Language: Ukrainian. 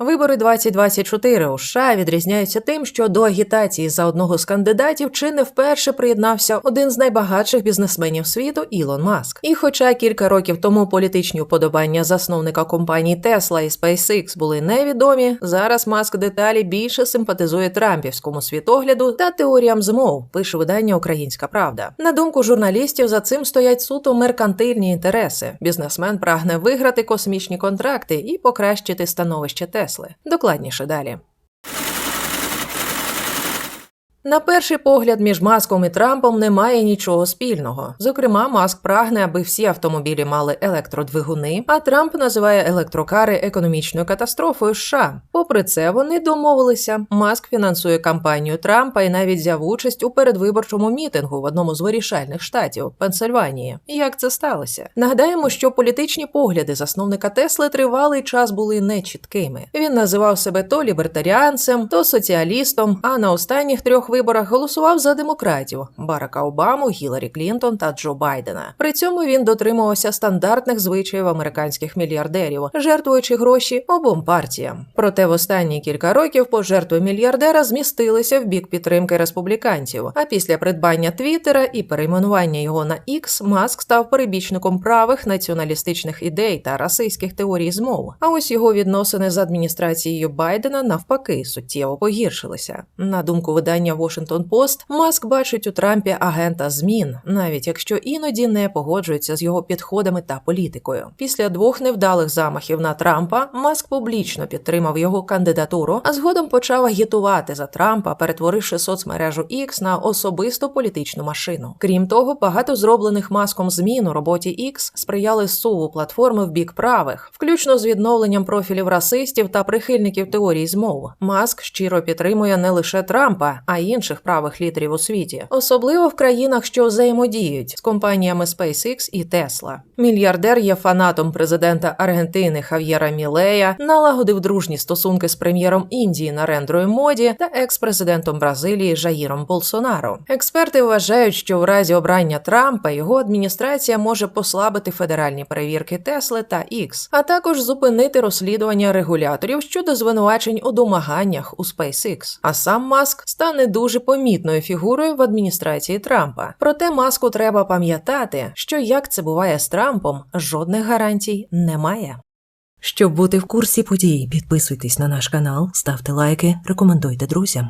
Вибори 2024 у США відрізняються тим, що до агітації за одного з кандидатів чи не вперше приєднався один з найбагатших бізнесменів світу Ілон Маск. І хоча кілька років тому політичні вподобання засновника компаній Tesla і SpaceX були невідомі, зараз Маск деталі більше симпатизує трампівському світогляду та теоріям змов, пише видання Українська Правда. На думку журналістів, за цим стоять суто меркантильні інтереси. Бізнесмен прагне виграти космічні контракти і покращити становище Тесли. Докладніше далі. На перший погляд, між Маском і Трампом немає нічого спільного. Зокрема, Маск прагне, аби всі автомобілі мали електродвигуни, а Трамп називає електрокари економічною катастрофою США. Попри це, вони домовилися. Маск фінансує кампанію Трампа і навіть взяв участь у передвиборчому мітингу в одному з вирішальних штатів Пенсильванії. Як це сталося? Нагадаємо, що політичні погляди засновника Тесли тривалий час були нечіткими. Він називав себе то лібертаріанцем, то соціалістом. А на останніх трьох виборах голосував за демократів Барака Обаму, Гіларі Клінтон та Джо Байдена. При цьому він дотримувався стандартних звичаїв американських мільярдерів, жертвуючи гроші обом партіям. Проте в останні кілька років пожертви мільярдера змістилися в бік підтримки республіканців. А після придбання Твіттера і перейменування його на X Маск став перебічником правих націоналістичних ідей та расистських теорій змов. А ось його відносини з адміністрацією Байдена навпаки суттєво погіршилися. На думку видання Washington Post, Маск бачить у Трампі агента змін, навіть якщо іноді не погоджується з його підходами та політикою. Після двох невдалих замахів на Трампа Маск публічно підтримав його кандидатуру, а згодом почав агітувати за Трампа, перетворивши соцмережу X на особисту політичну машину. Крім того, багато зроблених маском змін у роботі X сприяли суву платформи в бік правих, включно з відновленням профілів расистів та прихильників теорій змов. Маск щиро підтримує не лише Трампа, а й інших правих лідерів у світі, особливо в країнах, що взаємодіють з компаніями SpaceX і Tesla. Мільярдер є фанатом президента Аргентини Хав'єра Мілея, налагодив дружні стосунки з прем'єром Індії Нарендрою Моді та екс-президентом Бразилії Жаїром Болсонаро. Експерти вважають, що в разі обрання Трампа його адміністрація може послабити федеральні перевірки Тесли та X, а також зупинити розслідування регуляторів щодо звинувачень у домаганнях у SpaceX. А сам Маск стане дуже помітною фігурою в адміністрації Трампа. Проте маску треба пам'ятати, що як це буває з Трампом, жодних гарантій немає. Щоб бути в курсі подій, підписуйтесь на наш канал, ставте лайки, рекомендуйте друзям.